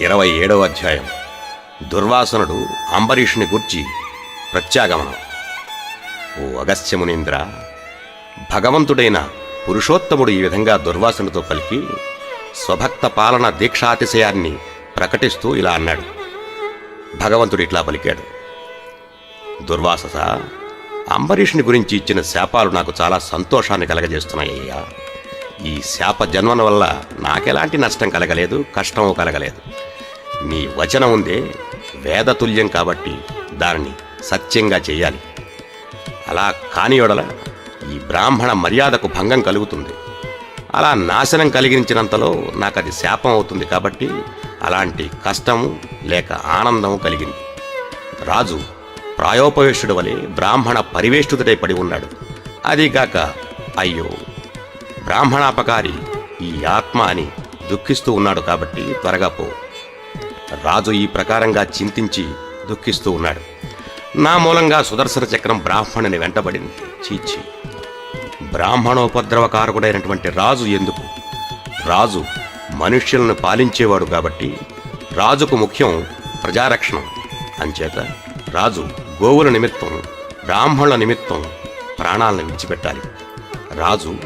ఇరవై ఏడవ అధ్యాయం. దుర్వాసనుడు అంబరీషుని గూర్చి ప్రత్యాగమనం. ఓ అగస్త్యమునీంద్ర భగవంతుడైన పురుషోత్తముడు ఈ విధంగా దుర్వాసనతో పలికి స్వభక్త పాలన దీక్షాతిశయాన్ని ప్రకటిస్తూ ఇలా అన్నాడు. భగవంతుడు ఇట్లా పలికాడు. దుర్వాసస అంబరీషుని గురించి ఇచ్చిన శాపాలు నాకు చాలా సంతోషాన్ని కలగజేస్తున్నాయ్యా. ఈ శాప జన్మన వల్ల నాకెలాంటి నష్టం కలగలేదు కష్టమూ కలగలేదు. నీ వచనం ఉందే వేదతుల్యం కాబట్టి దానిని సత్యంగా చేయాలి. అలా కానియోడల ఈ బ్రాహ్మణ మర్యాదకు భంగం కలుగుతుంది. అలా నాశనం కలిగించినంతలో నాకు అది శాపం అవుతుంది కాబట్టి అలాంటి కష్టము లేక ఆనందము కలిగింది. రాజు ప్రాయోపవేశుడు వలె బ్రాహ్మణ పరివేష్టుడై పడి ఉన్నాడు. అదీగాక అయ్యో! బ్రాహ్మణాపకారి ఈ ఆత్మ అని దుఃఖిస్తూ ఉన్నాడు కాబట్టి త్వరగా పో. రాజు ఈ ప్రకారంగా చింతించి దుఃఖిస్తూ ఉన్నాడు. నా మూలంగా సుదర్శన చక్రం బ్రాహ్మణుని వెంటబడింది. చీచి. బ్రాహ్మణోపద్రవకారకుడైనటువంటి రాజు ఎందుకు? రాజు మనుష్యులను పాలించేవాడు కాబట్టి రాజుకు ముఖ్యం ప్రజారక్షణం. అంచేత రాజు గోవుల నిమిత్తం బ్రాహ్మణుల నిమిత్తం ప్రాణాలను విడిచిపెట్టాలి. రాజు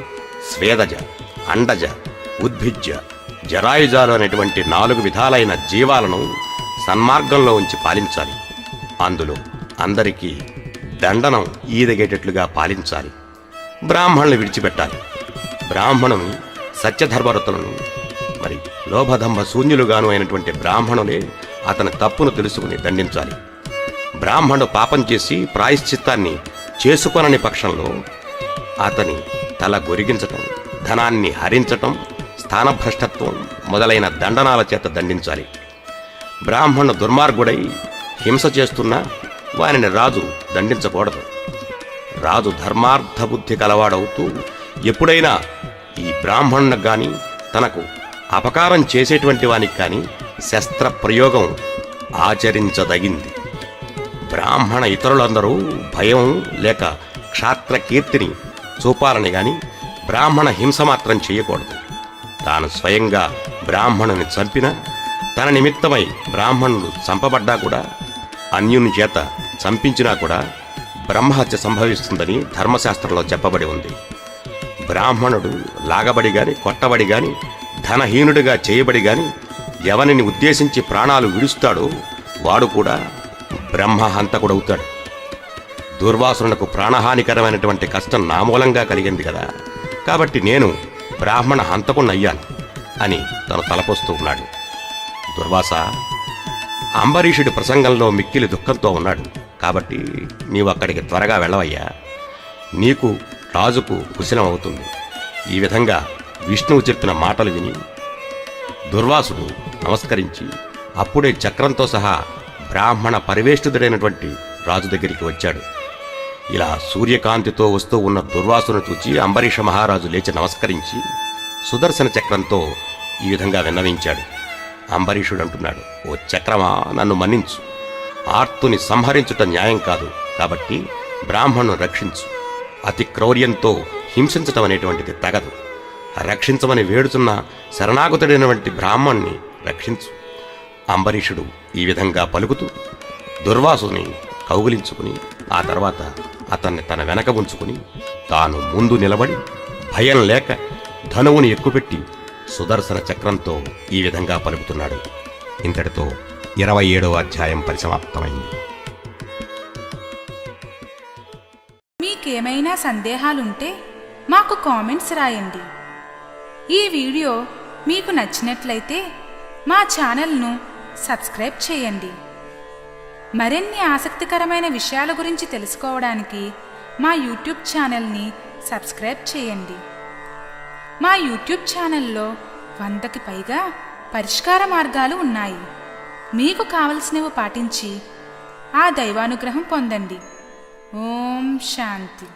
స్వేదజ అండజ ఉద్భిజ్య జరాయుజాలు అనేటువంటి నాలుగు విధాలైన జీవాలను సన్మార్గంలో ఉంచి పాలించాలి. అందులో అందరికీ దండనం ఈదగేటట్లుగా పాలించాలి. బ్రాహ్మణులు విడిచిపెట్టాలి. బ్రాహ్మణుని సత్యధర్మరతులను మరి లోభదంభ శూన్యులుగాను అయినటువంటి బ్రాహ్మణులే అతని తప్పును తెలుసుకుని దండించాలి. బ్రాహ్మణుడు పాపం చేసి ప్రాయశ్చిత్తాన్ని చేసుకొనని పక్షంలో అతని తల గొరిగించటం ధనాన్ని హరించటం స్థానభ్రష్టత్వం మొదలైన దండనాల చేత దండించాలి. బ్రాహ్మణుడు దుర్మార్గుడై హింస చేస్తున్నా వారిని రాజు దండించకూడదు. రాజు ధర్మార్థ బుద్ధి కలవాడవుతూ ఎప్పుడైనా ఈ బ్రాహ్మణునికి కానీ తనకు అపకారం చేసేటువంటి వానికి కానీ శస్త్ర ప్రయోగం ఆచరించదగింది. బ్రాహ్మణ ఇతరులందరూ భయం లేక క్షాత్ర కీర్తిని చూపాలని కానీ బ్రాహ్మణ హింస మాత్రం చేయకూడదు. తాను స్వయంగా బ్రాహ్మణుని చంపిన తన నిమిత్తమై బ్రాహ్మణుడు చంపబడ్డా కూడా అన్యుని చేత చంపించినా కూడా బ్రహ్మహత్య సంభవిస్తుందని ధర్మశాస్త్రంలో చెప్పబడి ఉంది. బ్రాహ్మణుడు లాగబడి గాని కొట్టబడి గాని ధనహీనుడిగా చేయబడి గాని ఎవరిని ఉద్దేశించి ప్రాణాలు విడుస్తాడో వాడు కూడా బ్రహ్మహంతకుడవుతాడు. దుర్వాసునకు ప్రాణహానికరమైనటువంటి కష్టం నా మూలంగా కలిగింది కదా. కాబట్టి నేను బ్రాహ్మణ హంతకున్నయ్యాను అని తను తలపోస్తూ ఉన్నాడు. దుర్వాస అంబరీషుడి ప్రసంగంలో మిక్కిలి దుఃఖంతో ఉన్నాడు. కాబట్టి నీవు అక్కడికి త్వరగా వెళ్ళవయ్యా. నీకు రాజుకు కుశలం అవుతుంది ఈ విధంగా విష్ణువు చెప్పిన మాటలు విని దుర్వాసుడు నమస్కరించి అప్పుడే చక్రంతో సహా బ్రాహ్మణ పరివేష్టితుడైనటువంటి రాజు దగ్గరికి వచ్చాడు. ఇలా సూర్యకాంతితో వస్తూ ఉన్న దుర్వాసును చూచి అంబరీష మహారాజు లేచి నమస్కరించి సుదర్శన చక్రంతో ఈ విధంగా విన్నవించాడు. అంబరీషుడు అంటున్నాడు ఓ చక్రమా నన్ను మన్నించు. ఆర్తుని సంహరించుట న్యాయం కాదు కాబట్టి బ్రాహ్మణును రక్షించు. అతి క్రౌర్యంతో హింసించటం అనేటువంటిది తగదు. రక్షించమని వేడుతున్న శరణాగతుడైనటువంటి బ్రాహ్మణ్ణి రక్షించు. అంబరీషుడు ఈ విధంగా పలుకుతూ దుర్వాసుని కౌగులించుకుని ఆ తర్వాత అతన్ని తన వెనక ఉంచుకుని తాను ముందు నిలబడి భయం లేక ధనువుని ఎక్కుపెట్టి సుదర్శన చక్రంతో ఈ విధంగా పలుకుతున్నాడు. ఇంతటితో ఇరవై ఏడవ అధ్యాయం పరిసమాప్తమైంది. మీకేమైనా సందేహాలుంటే మాకు కామెంట్స్ రాయండి. ఈ వీడియో మీకు నచ్చినట్లయితే మా ఛానల్ను సబ్స్క్రైబ్ చేయండి. మరిన్ని ఆసక్తికరమైన విషయాల గురించి తెలుసుకోవడానికి మా యూట్యూబ్ ఛానల్ని సబ్స్క్రైబ్ చేయండి. మా యూట్యూబ్ ఛానల్లో వందకి పైగా పరిష్కార మార్గాలు ఉన్నాయి. మీకు కావలసినవి పాటించి ఆ దైవానుగ్రహం పొందండి. ఓం శాంతి.